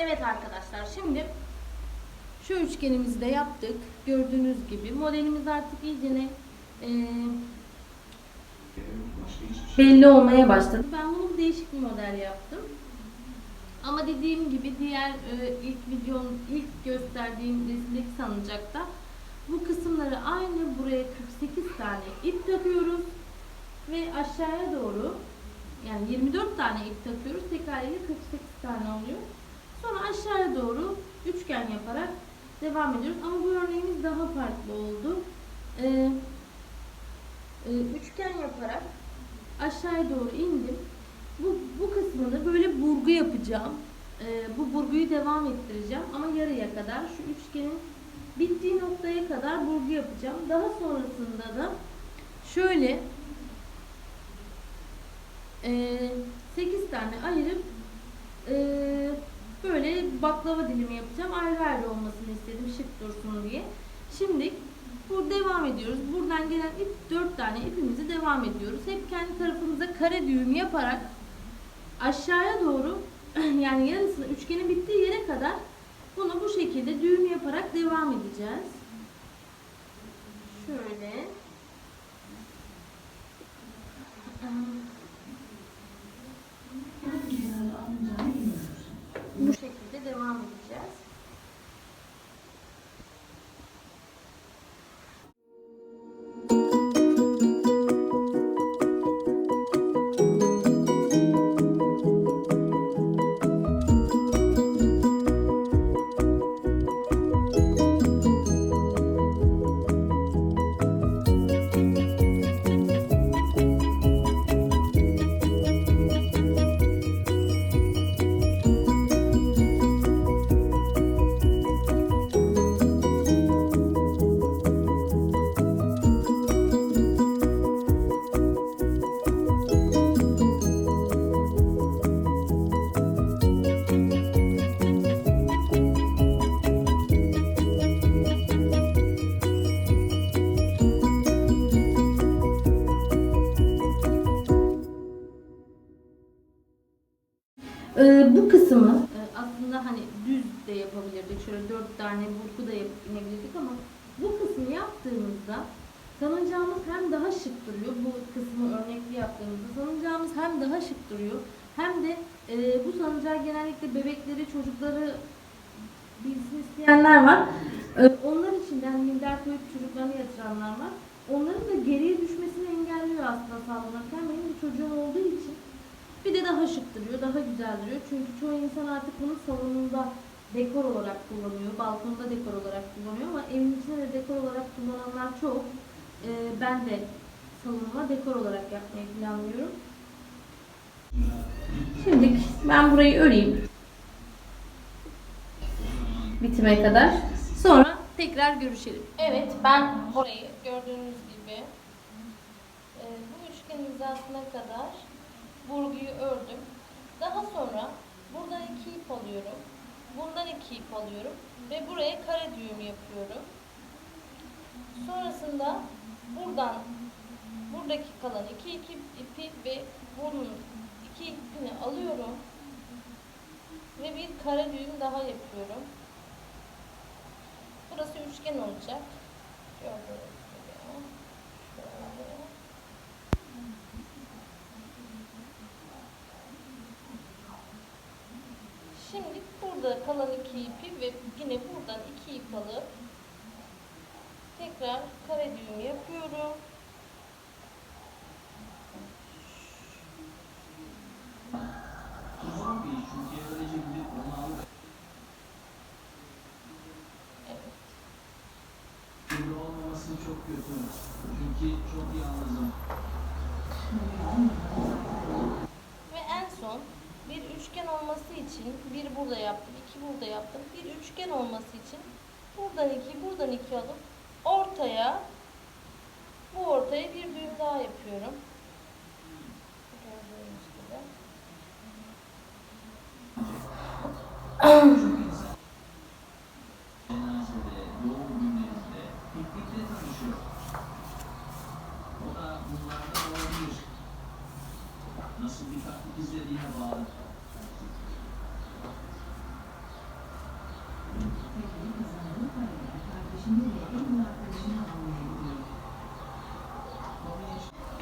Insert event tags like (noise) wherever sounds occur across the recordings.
Evet arkadaşlar şimdi şu üçgenimizi de yaptık. Gördüğünüz gibi modelimiz artık iyicene e, belli olmaya başladı. Ben bunu değişik bir model yaptım. Ama dediğim gibi diğer e, ilk videonun ilk gösterdiğim resimdeki salıncakta bu kısımları aynı buraya 48 tane ip takıyoruz ve aşağıya doğru yani 24 tane ip takıyoruz. Tek haliyle 48 tane oluyor. Sonra aşağıya doğru üçgen yaparak devam ediyoruz. Ama bu örneğimiz daha farklı oldu. Ee, e, üçgen yaparak aşağıya doğru indim. Bu, bu kısmını böyle burgu yapacağım. Ee, bu burguyu devam ettireceğim ama yarıya kadar şu üçgenin bittiği noktaya kadar burgu yapacağım. Daha sonrasında da şöyle e, 8 tane ayırıp e, böyle baklava dilimi yapacağım. Ayrı olmasını istedim şık dursun diye. Şimdi bu devam ediyoruz. Buradan gelen ip 4 tane ipimizi devam ediyoruz. Hep kendi tarafımıza kare düğüm yaparak aşağıya doğru (clears throat) yani yarısını üçgenin bittiği yere kadar bunu bu şekilde düğüm yaparak devam edeceğiz. Şöyle. Bu şekilde devam edeceğiz. De yapabilirdik. Şöyle dört tane burgu da yapıp inebilirdik ama bu kısmı yaptığımızda salıncağımız hem daha şık duruyor. Bu kısmı örnekli yaptığımızda salıncağımız hem daha şık duruyor hem de e, bu salıncağı genellikle bebekleri, çocukları bilsin isteyenler var. E, onlar için de hani minder koyup çocuklarını yatıranlar var. Onların da geriye düşmesini engelliyor aslında sallanırken. Benim bir çocuğum olduğu için bir de daha şık duruyor, daha güzel duruyor. Çünkü çoğu insan artık bunu salonunda dekor olarak kullanıyor, balkonda dekor olarak kullanıyor ama evin içinde de dekor olarak kullananlar çok. Ee, ben de salonuma dekor olarak yapmayı planlıyorum. Şimdi ben burayı öreyim. Bitime kadar. Sonra tekrar görüşelim. Evet, ben burayı gördüğünüz gibi e, bu üçgenin hizasına kadar burguyu ördüm. Daha sonra buradan iki ip alıyorum. Bundan iki ip alıyorum. Ve buraya kare düğüm yapıyorum. Sonrasında buradan buradaki kalan iki, iki ipi ve bunun iki ipini alıyorum. Ve bir kare düğüm daha yapıyorum. Burası üçgen olacak. Gördüğünüz gibi. Şöyle. Şimdi burada kalan iki ipi ve yine buradan iki ip alıp tekrar kare düğüm yapıyorum. Çok kötü. Çünkü çok yalnızım. Ve en son bir üçgen olması için bir burada yaptım, iki burada yaptım. Bir üçgen olması için buradan iki, buradan iki alıp ortaya bu ortaya bir düğüm daha yapıyorum. Gördüğünüz gibi. (clears throat) (clears throat)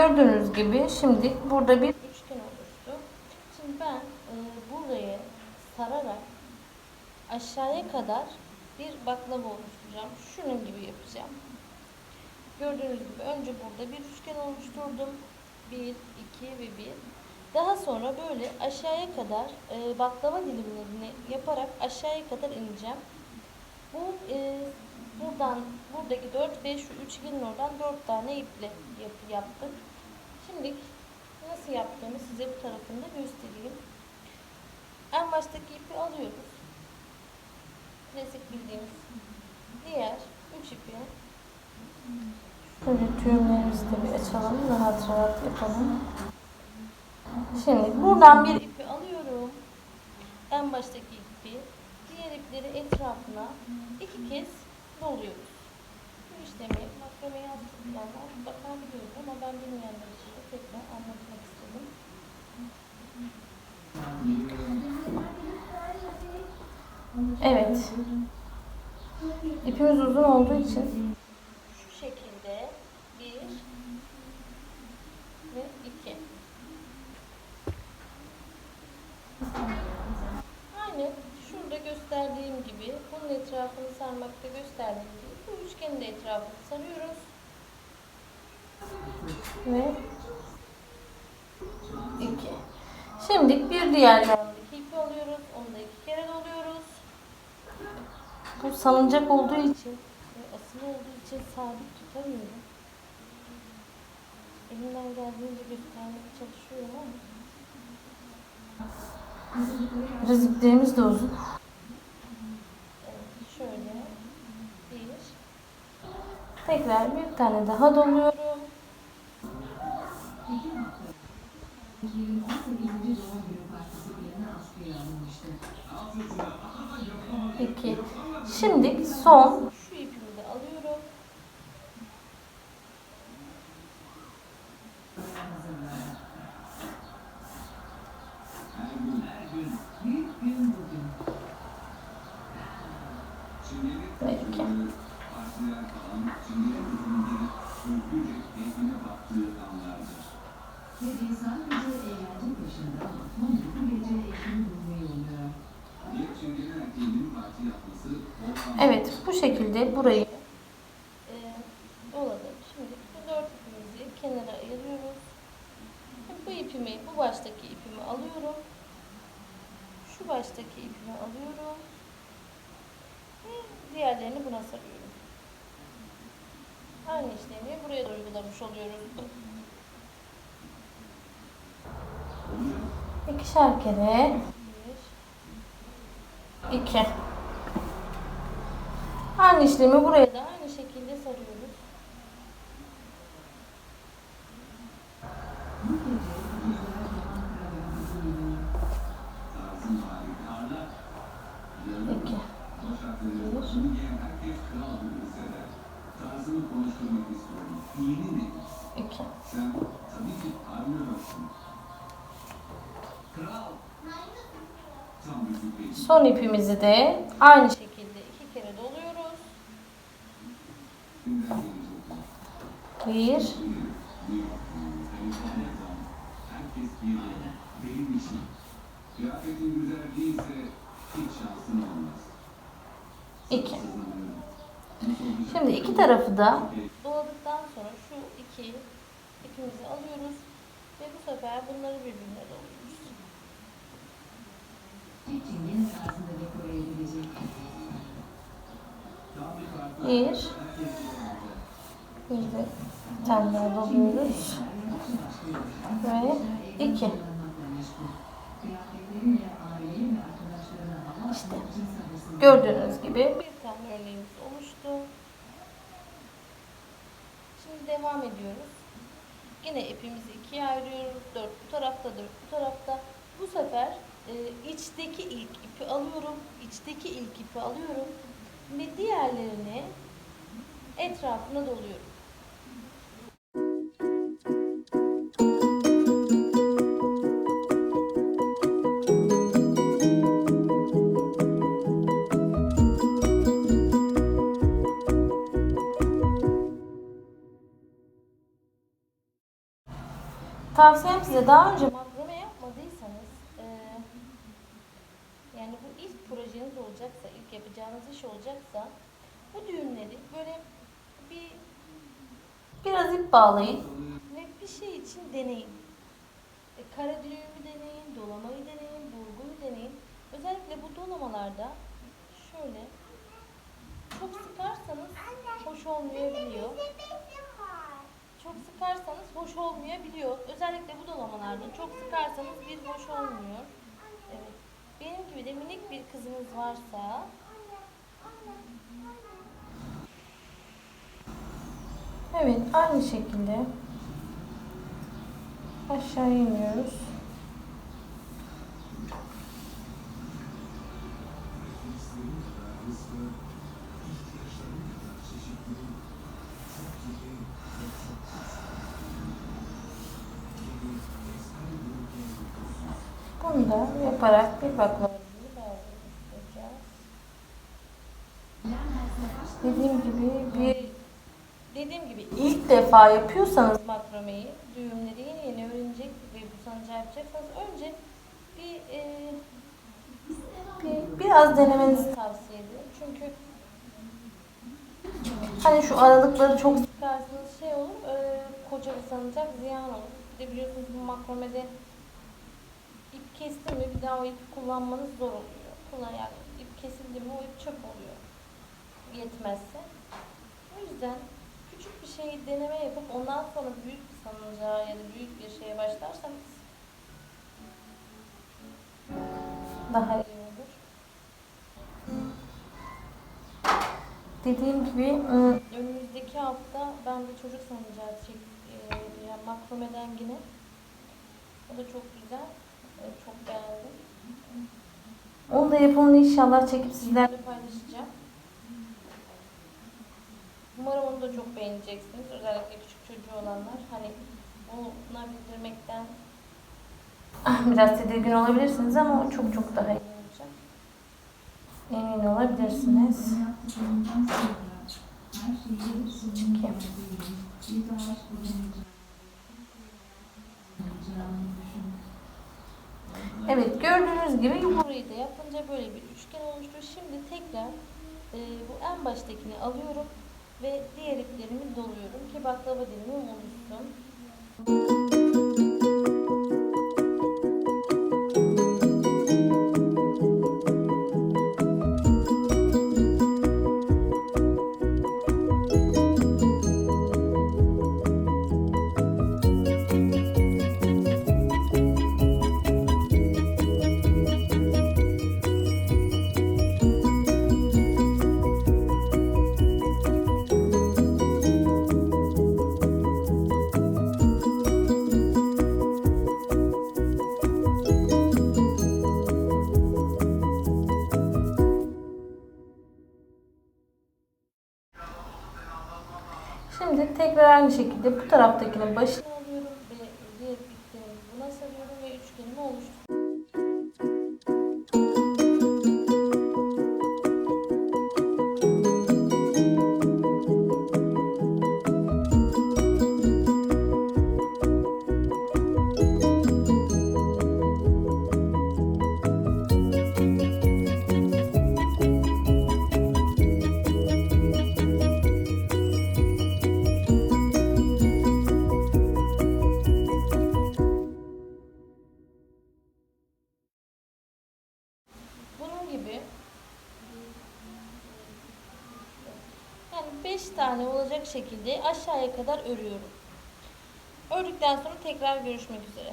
Gördüğünüz gibi şimdi burada bir üçgen oluştu. Şimdi ben e, burayı sararak aşağıya kadar bir baklava oluşturacağım. Şunun gibi yapacağım. Gördüğünüz gibi önce burada bir üçgen oluşturdum. 1, 2 ve 1. Daha sonra böyle aşağıya kadar e, baklava dilimlerini yaparak aşağıya kadar ineceğim. Bu e, buradan buradaki 4 ve şu üçgenin oradan 4 tane iple yapı yaptık. Şimdi nasıl yaptığımı size bu tarafında göstereyim. En baştaki ipi alıyoruz. Klasik bildiğimiz diğer 3 ipi Şöyle düğümlerimizi de bir açalım. Rahat rahat yapalım. Şimdi buradan bir ipi alıyorum. En baştaki ipi diğer ipleri etrafına iki kez doluyoruz. İşlemi makrame yaptıklarına mutlaka biliyoruz ama ben bilmeyenler için de tekrar anlatmak istedim. Evet. İpimiz uzun olduğu için şu şekilde bir ve iki. Aynı şurada gösterdiğim gibi bunun etrafını sarmakta gösterdiğim gibi bu üçgenin de etrafını sarıyoruz. Ve iki. Şimdi bir diğer yandaki ipi alıyoruz. Onu da iki kere doluyoruz. Bu salıncak olduğu için ve asılı olduğu için sabit tutamıyorum. Elimden geldiğince göstermeye çalışıyorum ama Biraz iplerimiz de uzun. Evet, şöyle bir tekrar bir tane daha doluyorum. İki. Şimdi son şu ipimi de alıyorum. Peki. partiler falan, çingene kızının gelip özgürce keyfine baktığı anlardır. Sadece eğlence gece eşini Evet bu şekilde burayı e, doladım. Şimdi bu dört ipimizi kenara ayırıyoruz. Bu ipimi, bu baştaki ipimi alıyorum. Şu baştaki ipimi alıyorum. Ve diğerlerini buna sarıyorum. Aynı işlemi buraya da uygulamış oluyoruz. İkişer kere. Bir, iki. Aynı işlemi buraya da aynı şekilde sarıyoruz. Son ipimizi de aynı şekilde iki kere doluyoruz. Bir, iki. Şimdi iki tarafı da doladıktan sonra şu iki ipimizi alıyoruz ve bu sefer bunları birbirine doluyoruz. Bir. Bir, de bir tane daha. Ve iki. İşte. Gördüğünüz gibi bir tane örneğimiz oluştu. Şimdi devam ediyoruz. Yine ipimizi ikiye ayırıyoruz. Dört bu tarafta, dört bu tarafta. Bu sefer e, içteki ilk ipi alıyorum, içteki ilk ipi alıyorum ve diğerlerini etrafına doluyorum. Tavsiyem size daha önce böyle bir biraz ip bağlayın ve bir şey için deneyin. E, kare düğümü deneyin, dolamayı deneyin, burguyu deneyin. Özellikle bu dolamalarda şöyle çok sıkarsanız hoş olmayabiliyor. Çok sıkarsanız hoş olmayabiliyor. Özellikle bu dolamalarda çok sıkarsanız bir hoş olmuyor. Evet. Benim gibi de minik bir kızınız varsa Evet, aynı şekilde aşağı iniyoruz. Bunu da yaparak bir bağlayacağız. Dediğim gibi bir dediğim gibi ilk defa yapıyorsanız makrameyi, düğümleri yeni yeni öğrenecek ve bu sancağı yapacaksanız önce bir, e, bir biraz denemenizi tavsiye ederim. Çünkü hani şu aralıkları çok sıkarsanız şey olur, e, koca bir sancak ziyan olur. Bir de biliyorsunuz bu makramede ip kestin mi bir daha o ipi kullanmanız zor oluyor. Kullan yani ip kesildi mi o ip çöp oluyor. Yetmezse. O yüzden küçük bir şey deneme yapıp ondan sonra büyük bir sancağa ya da büyük bir şeye başlarsanız daha iyi olur. Dediğim gibi ıı, önümüzdeki hafta ben de çocuk sancağı çek, e, yani makromeden yine. O da çok güzel. E, Çok beğendim. Onu da yapımını inşallah çekip sizlerle paylaşacağım. Umarım onu da çok beğeneceksiniz. Özellikle küçük çocuğu olanlar. Hani buna bildirmekten biraz tedirgin olabilirsiniz ama o çok çok daha iyi olacak. Emin olabilirsiniz. Düşün. Evet gördüğünüz gibi burayı da yapınca böyle bir üçgen oluştu. Şimdi tekrar e, bu en baştakini alıyorum ve diğer iplerimi doluyorum ki baklava dilimim oluşsun. Şimdi tekrar aynı şekilde bu taraftakinin başına tane olacak şekilde aşağıya kadar örüyorum. Ördükten sonra tekrar görüşmek üzere.